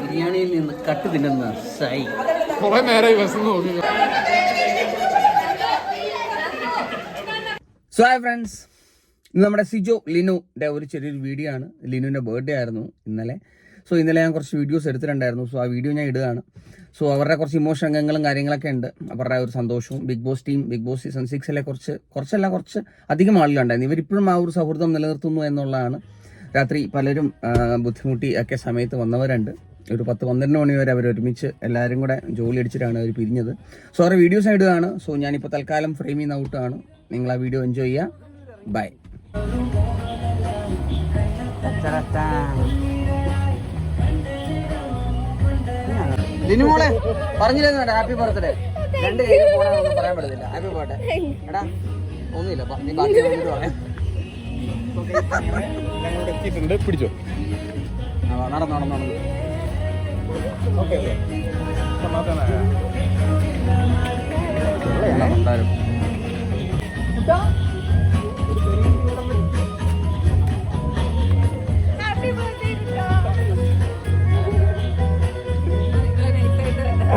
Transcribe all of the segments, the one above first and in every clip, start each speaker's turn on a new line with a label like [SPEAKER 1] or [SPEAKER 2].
[SPEAKER 1] ബിരിയാണിയിൽ നിന്ന് കട്ട് തിന്നുന്ന സൈ.
[SPEAKER 2] കൊറേ നേരം
[SPEAKER 1] സോ ഹായ് ഫ്രണ്ട്സ് ഇന്ന് നമ്മുടെ സിജോ ലിനുന്റെ ഒരു ചെറിയൊരു വീഡിയോ ആണ്. ലിനുവിന്റെ ബർത്ത്ഡേ ആയിരുന്നു ഇന്നലെ. സോ ഇന്നലെ ഞാൻ കുറച്ച് വീഡിയോസ് എടുത്തിട്ടുണ്ടായിരുന്നു. സോ ആ വീഡിയോ ഞാൻ ഇടുകയാണ്. സോ അവരുടെ കുറച്ച് ഇമോഷൻ അംഗങ്ങളും കാര്യങ്ങളൊക്കെ ഉണ്ട്. അവരുടെ ഒരു സന്തോഷവും Bigg Boss team Bigg Boss season സിക്സിലെ കുറച്ച് കുറച്ചല്ല കുറച്ച് അധികം ആളുകളുണ്ടായിരുന്നു. ഇവരിപ്പോഴും ആ ഒരു സൗഹൃദം നിലനിർത്തുന്നു എന്നുള്ളതാണ്. രാത്രി പലരും ബുദ്ധിമുട്ടി ഒക്കെ സമയത്ത് വന്നവരുണ്ട്. ഒരു പത്ത് പന്ത്രണ്ട് മണി വരെ അവർ ഒരുമിച്ച് എല്ലാവരും കൂടെ ജോലി അടിച്ചിട്ടാണ് അവർ പിരിഞ്ഞത്. സോ അവരുടെ വീഡിയോസ് ഇടുകയാണ്. സോ ഞാനിപ്പോൾ തൽക്കാലം ഫ്രെയിമിൽ നിന്ന് ഔട്ടാണ് നിങ്ങൾ ആ വീഡിയോ എൻജോയ് ചെയ്യുക. ബൈ ലിനുമോളെ പറഞ്ഞില്ലെന്ന് വേണ്ട ഹാപ്പി ബർത്ത്ഡേ? രണ്ട് കൈ പോണെന്നൊന്നും പറയാൻ പറ്റത്തില്ല. Happy birthday. എടാ ഒന്നുമില്ല നീ ബാക്കി വന്നിട്ട് പറയാം.
[SPEAKER 2] എത്തിയിട്ടുണ്ട് പിടിച്ചോ.
[SPEAKER 1] ആ, നടന്നു നടന്നു നടന്നു.
[SPEAKER 2] ഓക്കെ
[SPEAKER 1] എന്തായാലും.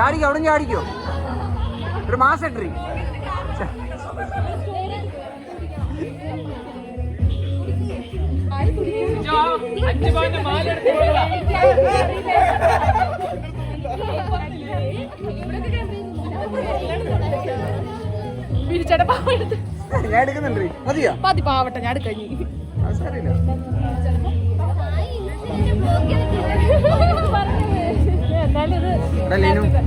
[SPEAKER 1] ചാടിക്കോ അവിടെ ചാടിക്കോ? ഒരു മാസം
[SPEAKER 3] പാവെടുത്ത്
[SPEAKER 1] ഞാൻ എടുക്കുന്നുണ്ട് മതിയോ
[SPEAKER 3] മതി പാവട്ടെ ഞാൻ എടുക്കഞ്ഞി എന്നാലും ഇത്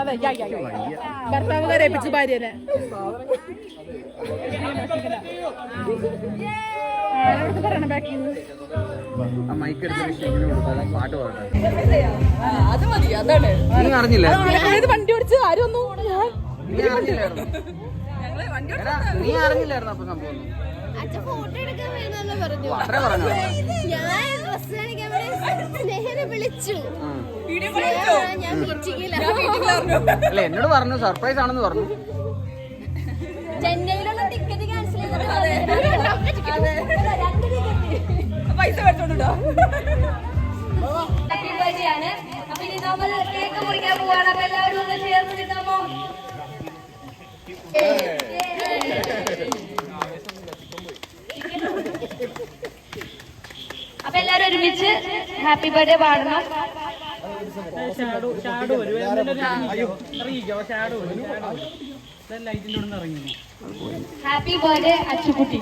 [SPEAKER 3] അതെ യാ, യാ, യാ. ഭർത്താവ് കരയിപ്പിച്ച് ഭാര്യനെ അത് മതി അതാണ്.
[SPEAKER 1] അറിഞ്ഞില്ല
[SPEAKER 3] വണ്ടി ഓടിച്ച് ആരും ഒന്നും
[SPEAKER 1] നീ അറിഞ്ഞില്ലായിരുന്നു അപ്പൊ സംഭവം അല്ല എന്നോട് പറഞ്ഞു സർപ്രൈസ് ആണെന്ന് പറഞ്ഞു.
[SPEAKER 4] ചെന്നൈയിലുള്ള ടിക്കറ്റ് ക്യാൻസൽ ചെയ്തിട്ട്
[SPEAKER 3] പൈസ മേടിച്ചോണ്ടോ
[SPEAKER 4] അപ്പൊ ഇനി നമ്മൾ കേക്ക് മുറിക്കാൻ പോവാണ്. അപ്പൊ എല്ലാവരും ഒന്ന് ചേർന്ന് നിൽക്കാമോ അപ്പൊ എല്ലാവരും ഒരുമിച്ച് ഹാപ്പി ബർത്ത്ഡേ പാടണം.
[SPEAKER 5] ഷാഡോ ഷാഡോ ഷാഡോ ഇറങ്ങി
[SPEAKER 4] happy birthday Achukutty.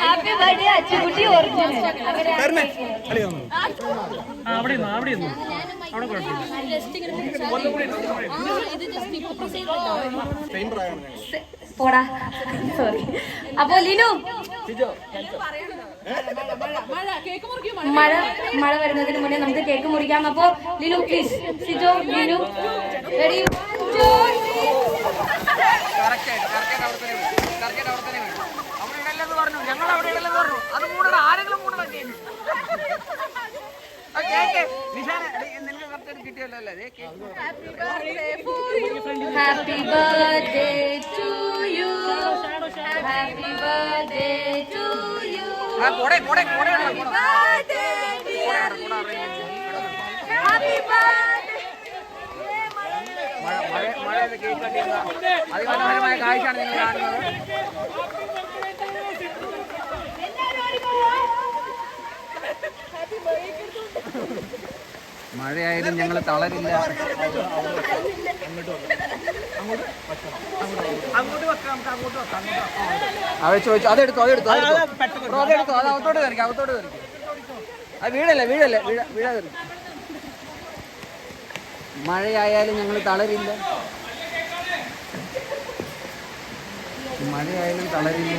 [SPEAKER 4] Happy birthday Achukutty
[SPEAKER 5] അവിടെ അവിടെ അവിടെ കുഴപ്പമില്ല
[SPEAKER 4] പോടാ. സോറി അപ്പൊ ലിനു
[SPEAKER 3] മഴ
[SPEAKER 4] മഴ വരുന്നതിന് മുന്നേ നമുക്ക് കേക്ക് മുറിക്കാം. അപ്പോ Linu please Sijo Linu ready happy birthday to you happy birthday to you happy birthday
[SPEAKER 1] അതിമനോഹരമായ കാഴ്ചയാണ് നിങ്ങൾ കാണുന്നത് മഴയായാലും ഞങ്ങൾ തളരില്ല. അവ ചോദിച്ചു അതെടുത്തു അതെടുത്തു അതെടുത്തു ബ്രോ, അത് അകത്തോട്ട് കയറിക്കും അകത്തോട്ട് കയറിക്കും. അത് വീടല്ലേ വീടല്ലേ വീഴ വീഴാതെ മഴയായാലും ഞങ്ങൾ തളരില്ല. മഴയായാലും തളരില്ല.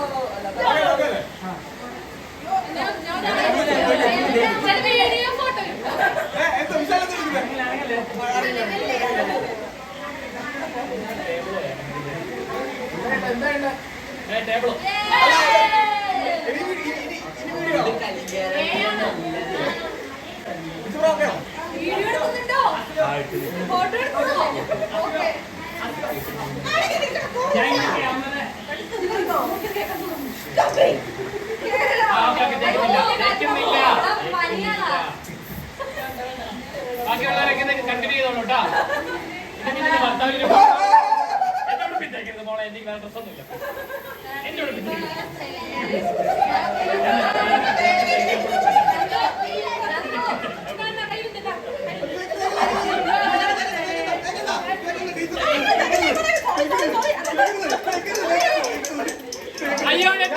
[SPEAKER 5] ബാക്കിയുള്ളവരൊക്കെ കണ്ടിന്യൂ ചെയ്തോളൂ കേട്ടോ. ഭർത്താവിന് എനിക്ക് വേറെ ഡ്രസ്സൊന്നുമില്ല എന്നോട് അയ്യോ എന്നെ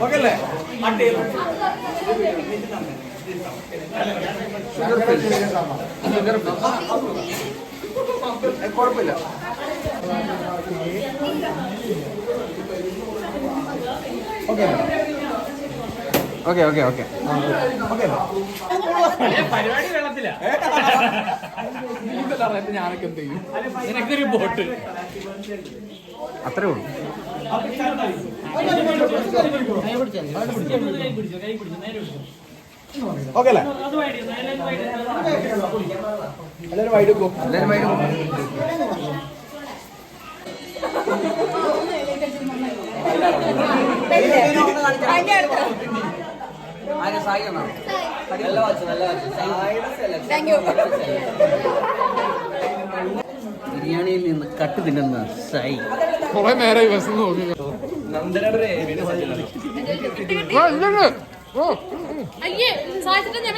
[SPEAKER 5] കഴിയും
[SPEAKER 1] ഷുഗർ കുഴപ്പമില്ല. ഓക്കെ. ഓക്കെ ഓക്കെ
[SPEAKER 5] അല്ലേ, പരിപാടി വെള്ളത്തില.
[SPEAKER 2] ഞാനൊക്കെ എന്ത് ചെയ്യും
[SPEAKER 5] നിനക്കൊരു ബോട്ട്.
[SPEAKER 1] അത്രേ ഉള്ളൂ.
[SPEAKER 2] ഓക്കെ അല്ലേ
[SPEAKER 5] എല്ലാവരും വൈഡ് വൈഡ്
[SPEAKER 2] എല്ലാവരും പോകും
[SPEAKER 1] ആര് സായി എന്നാണ്
[SPEAKER 3] താങ്ക് യു
[SPEAKER 1] ബിരിയാണിയിൽ നിന്ന് കട്ട് തിന്നുന്ന സായി.
[SPEAKER 2] കുറെ നേരമായി ബസ് നോക്കി.
[SPEAKER 3] അയ്യേ സാധിച്ചിട്ട് ഞാൻ